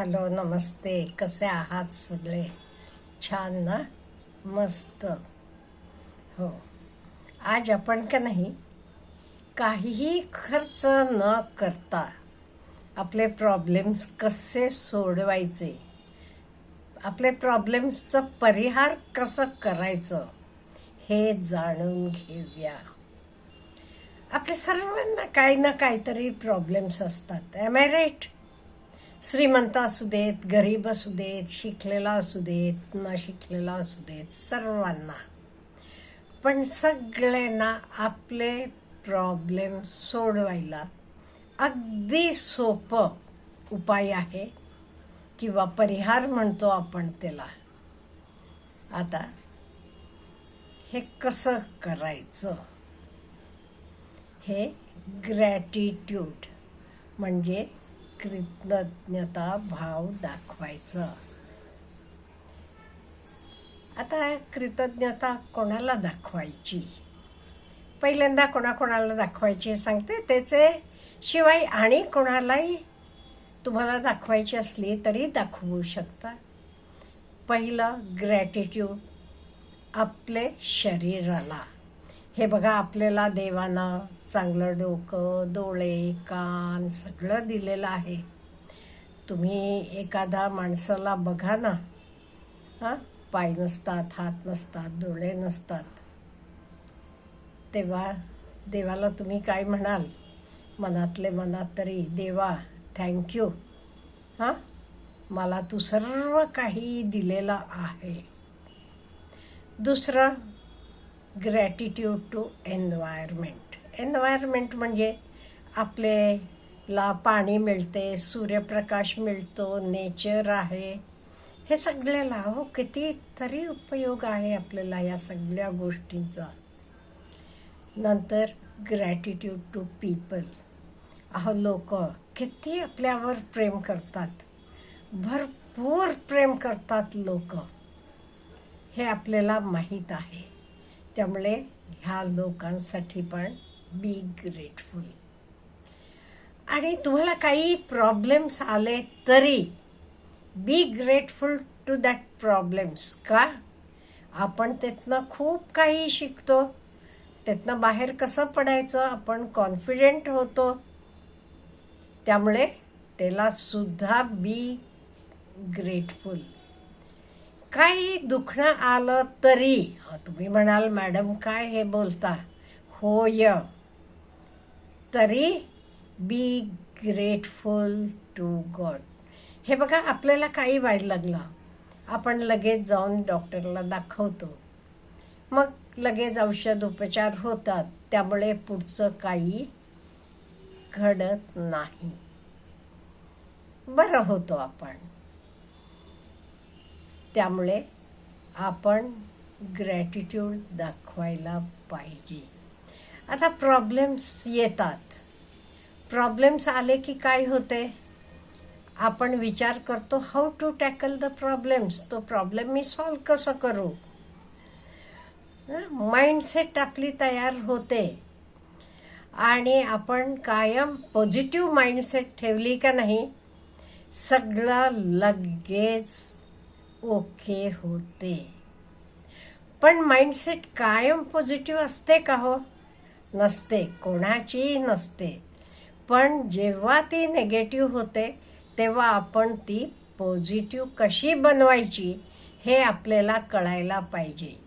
Hello नमस्ते. कसे आहात सगळे? छान ना? मस्त. हो. आज आपण का नाही काहीही खर्च न करता आपले प्रॉब्लेम्स कसे सोडवायचे? आपले प्रॉब्लेम्सचं परिहार कसं करायचं हे जाणून घेऊया. आपल्या सर्वांना काही ना काहीतरी प्रॉब्लेम्स असतात. एम आय राईट श्रीमंत असू देत गरीब असू देत शिकलेला असू देत न शिकलेला असू देत सर्वांना. पण सगळ्यांना आपले प्रॉब्लेम सोडवायला अगदी सोपं उपाय आहे किंवा परिहार म्हणतो आपण त्याला. आता हे कसं करायचं? हे ग्रॅटिट्यूड म्हणजे कृतज्ञता भाव दाखवायचा. आता कृतज्ञता कोणाला दाखवायची? पहिल्यांदा कोणाकोणाला दाखवायची सांगते. त्याचे शिवाय आणि कोणालाही तुम्हाला दाखवायची असली तरी दाखवू शकता. पहिलं ग्रॅटिट्यूड आपले शरीराला. हे बघा आपल्याला देवानं चांगलं डोकं डोळे कान सगळं दिलेलं आहे. तुम्ही एखादा माणसाला बघा ना. हां? पाय नसतात हात नसतात डोळे नसतात. तेव्हा देवाला तुम्ही काय म्हणाल? मनातले मनात तरी देवा थँक्यू हां? मला तू सर्व काही दिलेलं आहे. दुसरं ग्रॅटिट्यूड टू एन्व्हायरमेंट एन्व्हायरमेंट म्हणजे आपल्याला पाणी मिळते सूर्यप्रकाश मिळतो नेचर आहे. हे सगळ्याला हो कितीतरी उपयोग आहे आपल्याला या सगळ्या गोष्टींचा. नंतर ग्रॅटिट्यूड टू पीपल अहो लोक किती आपल्यावर प्रेम करतात. भरपूर प्रेम करतात लोक. हे आपल्याला माहीत आहे. त्यामुळे ह्या लोकांसाठी पण बी ग्रेटफुल आणि तुम्हाला काही प्रॉब्लेम्स आले तरी be grateful to that problems का? आपण त्यातनं खूप काही शिकतो. त्यातनं बाहेर कसं पडायचं? आपण कॉन्फिडेंट होतो. त्यामुळे त्याला सुद्धा बी ग्रेटफुल काही दुखणं आलं तरी तुम्ही म्हणाल मॅडम काय हे बोलता? होय. तरी बी ग्रेटफुल टू गॉड. हे बघा आपल्याला काही वाईट लागलं. आपण लगेच जाऊन डॉक्टरला दाखवतो. मग लगेच औषध उपचार होतात. त्यामुळे पुढचं काही घडत नाही. बरं होतो आपण. त्यामुळे आपण ग्रॅटिट्यूड दाखवायला पाहिजे. आता प्रॉब्लेम्स येतात. प्रॉब्लेम्स आले की काय होते? आपण विचार करतो how to tackle the problems तो प्रॉब्लेम मी सॉल्व कसं करू? माइंडसेट आपली तयार होते. आणि आपण कायम पॉझिटिव्ह माइंडसेट ठेवली का नाही? सगळं लगेच ओके होते. पण माइंडसेट कायम पॉझिटिव्ह असते का हो? नसते कोणाचीही नसते. पण जेव्हा ती नेगेटिव्ह होते तेव्हा आपण ती पॉझिटिव्ह कशी बनवायची हे आपल्याला कळायला पाहिजे.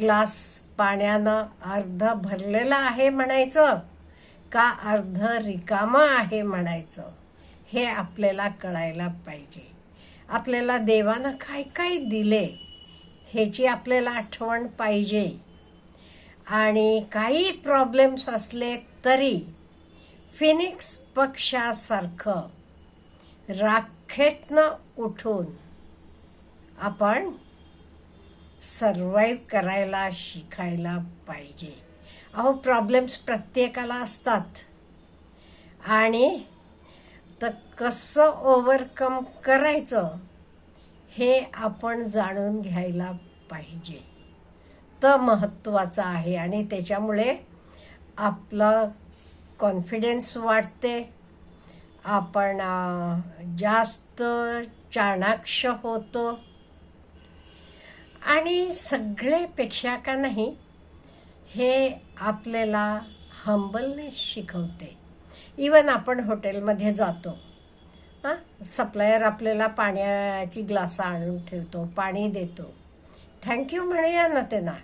ग्लास पाण्यानं अर्ध भरलेलं आहे म्हणायचं का अर्ध रिकामं आहे म्हणायचं हे आपल्याला कळायला पाहिजे. आपल्याला देवानं काय काय दिले ह्याची आपल्याला आठवण पाहिजे. आणि काही प्रॉब्लेम्स असले तरी फिनिक्स पक्षासारखं राखेतनं उठून आपण सर्वाईव्ह करायला शिकायला पाहिजे. अहो प्रॉब्लेम्स प्रत्येकाला असतात. आणि तर कसं ओव्हरकम करायचं हे आपण जाणून घ्यायला पाहिजे. तर महत्त्वाचं आहे आणि त्याच्यामुळे आपलं कॉन्फिडन्स वाढते. आपण जास्त चाणाक्ष होतो. आणि सगळेपेक्षा का नाही हे आपल्याला हंबलनेस शिकवते. इवन आपण हॉटेलमध्ये जातो. हां? सप्लायर आपल्याला पाण्याची ग्लासं आणून ठेवतो पाणी देतो. थँक्यू म्हणूया ना त्यांना.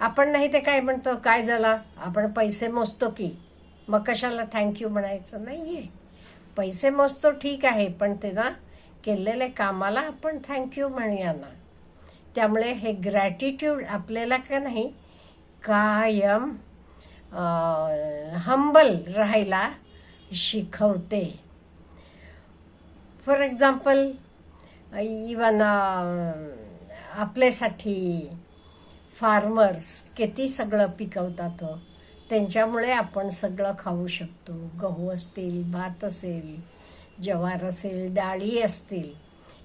आपण नाही ते काय म्हणतो काय झाला? आपण पैसे मोजतो की. मग कशाला थँक्यू म्हणायचं? नाही आहे पैसे मोजतो ठीक आहे पण ते ना केलेल्या कामाला आपण थँक्यू म्हणूया ना. त्यामुळे हे ग्रॅटिट्यूड आपल्याला का नाही कायम हंबल राहायला शिकवते. फॉर एक्झाम्पल इवन आपल्यासाठी फार्मर्स किती सगळं पिकवतात हो? त्यांच्यामुळे आपण सगळं खाऊ शकतो. गहू असतील भात असेल जवार असेल डाळी असतील.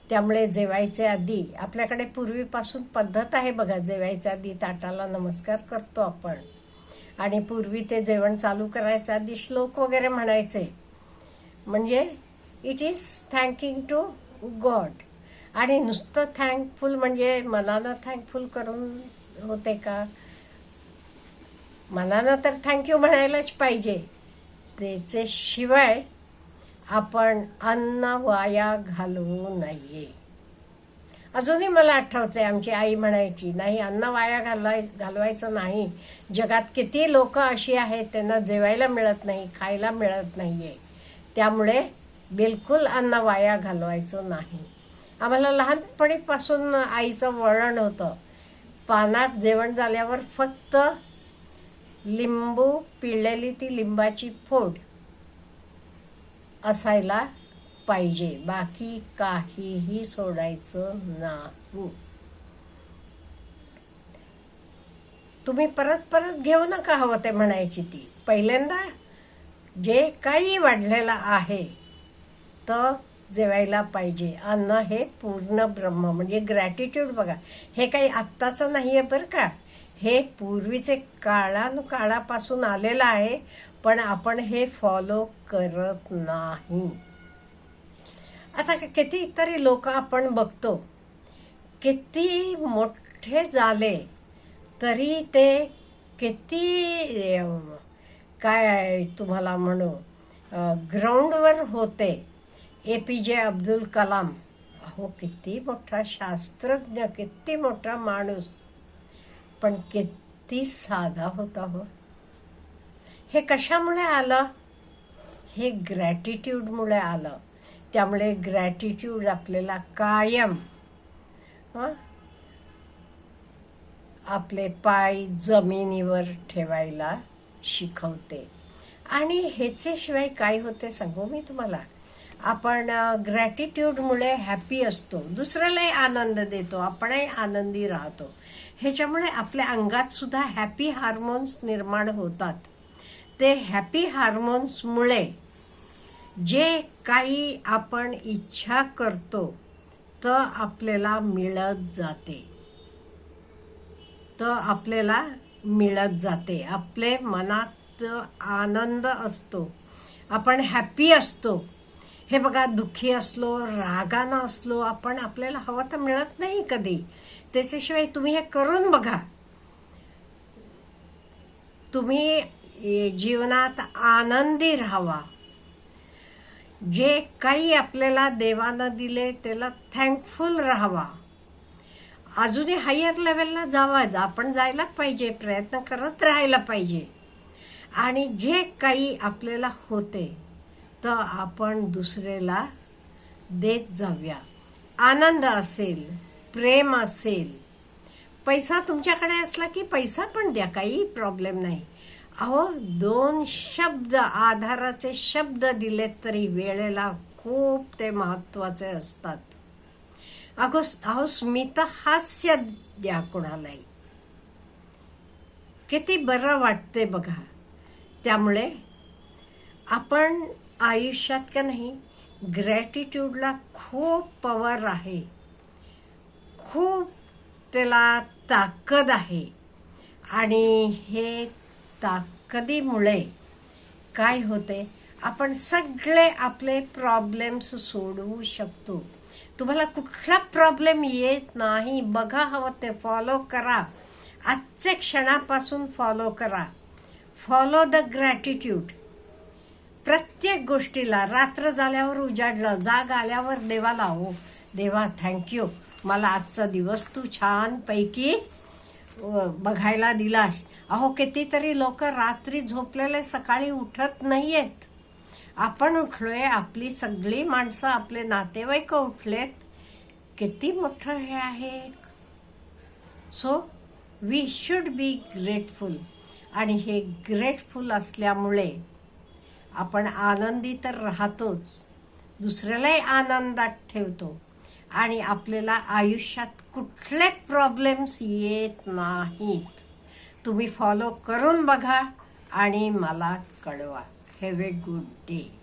त्यामुळे जेवायचे आधी आपल्याकडे पूर्वीपासून पद्धत आहे बघा जेवायच्या आधी ताटाला नमस्कार करतो आपण. आणि पूर्वी ते जेवण चालू करायचा आधी श्लोक वगैरे म्हणायचे. म्हणजे it is thanking to God आणि नुसतं थँकफुल म्हणजे मनानं थँकफुल करून होते का? मनानं तर थँक्यू म्हणायलाच पाहिजे. त्याच्याशिवाय आपण अन्न वाया घालवू नये. अजूनही मला आठवते आमची आई म्हणायची नाही अन्न वाया घालवाय घालवायचं नाही. जगात किती लोक अशी आहेत त्यांना जेवायला मिळत नाही खायला मिळत नाही आहे त्यामुळे बिलकुल अन्न वाया घालवायचं नाही. आम्हाला लहानपणीपासून आईचं वळण होतं. पानात जेवण झाल्यावर फक्त लिंबू पिळलेली ती लिंबाची फोड असायला पाहिजे. बाकी काहीही सोडायचं नाही. तुम्ही परत परत घेऊ नका हवं ते म्हणायची ती. पहिल्यांदा जे काही वाढलेलं आहे तर जेवायला पाहिजे. अन्न हे पूर्ण ब्रह्म म्हणजे ग्रॅटिट्यूड बघा. हे काही आत्ताचं नाही आहे बरं का. हे पूर्वीचे काळानुकाळापासून आलेलं आहे पण आपण हे फॉलो करत नाही. आता कितीतरी लोक आपण बघतो किती मोठे झाले तरी ते किती काय तुम्हाला म्हणू ग्राउंडवर होते. ए पी जे अब्दुल कलाम हो किती मोठा शास्त्रज्ञ किती मोठा माणूस पण किती साधा होता हो. हे कशामुळे आलं? हे ग्रॅटिट्यूडमुळे आलं. त्यामुळे ग्रॅटिट्यूड आपल्याला कायम आपले पाय जमिनीवर ठेवायला शिकवते. आणि ह्याच्याशिवाय काय होते सांगू मी तुम्हाला? आपण ग्रॅटिट्यूडमुळे हॅपी असतो दुसऱ्यालाही आनंद देतो आपणही आनंदी राहतो. ह्याच्यामुळे आपल्या अंगात सुद्धा हॅपी हार्मोन्स निर्माण होतात. ते हॅपी हार्मोन्समुळे जे काही आपण इच्छा करतो तर आपल्याला मिळत जाते. तर आपल्याला मिळत जाते. आपले मनात आनंद असतो. आपण हॅपी असतो. हे बघा दुःखी असलो रागानं असलो आपण आपल्याला हवं तर मिळत नाही कधी. त्याच्याशिवाय तुम्ही हे करून बघा. तुम्ही जीवनात आनंदी राहावा. जे काही आपल्याला देवानं दिले त्याला थँकफुल राहावा. अजूनही हायर लेवलला जावा. आपण जायला पाहिजे प्रयत्न करत राहायला पाहिजे. आणि जे काही आपल्याला होते तर आपण दुसऱ्याला देत जाऊया. आनंद असेल प्रेम असेल पैसा तुमच्याकडे असला की पैसा पण द्या काही प्रॉब्लेम नाही. अहो दोन शब्द आधाराचे शब्द दिलेत तरी वेळेला खूप ते महत्त्वाचे असतात. अगो अहो स्मित हास्य द्या कोणालाही. किती बरं वाटते बघा. त्यामुळे आपण आयुष्यात का नाही ग्रॅटिट्यूडला खूप पॉवर आहे. खूप त्याला ताकद आहे. आणि हे ताकदीमुळे काय होते? आपण सगळे आपले प्रॉब्लेम्स सोडवू शकतो. तुम्हाला कुठला प्रॉब्लेम येत नाही बघा हवं ते फॉलो करा. आजच्या क्षणापासून फॉलो करा. फॉलो द ग्रॅटिट्यूड प्रत्येक गोष्टीला रात्र झाल्यावर उजाडलं जाग आल्यावर देवाला हो देवा थँक्यू मला आजचा दिवस तू छानपैकी बघायला दिलास अहो कितीतरी लोक रात्री झोपलेले सकाळी उठत नाहीयेत. आपण उठलोय आपली सगळी माणसं आपले नातेवाईक उठलेत. किती मोठं हे आहे. So we should be grateful आणि हे ग्रेटफुल असल्यामुळे आपण आनंदी तर राहतोच. दुसऱ्यालाही आनंदात ठेवतो. आणि आपल्याला आयुष्यात कुठले प्रॉब्लेम्स येत नाहीत. तुम्ही फॉलो करून बघा आणि मला कळवा. Have a good day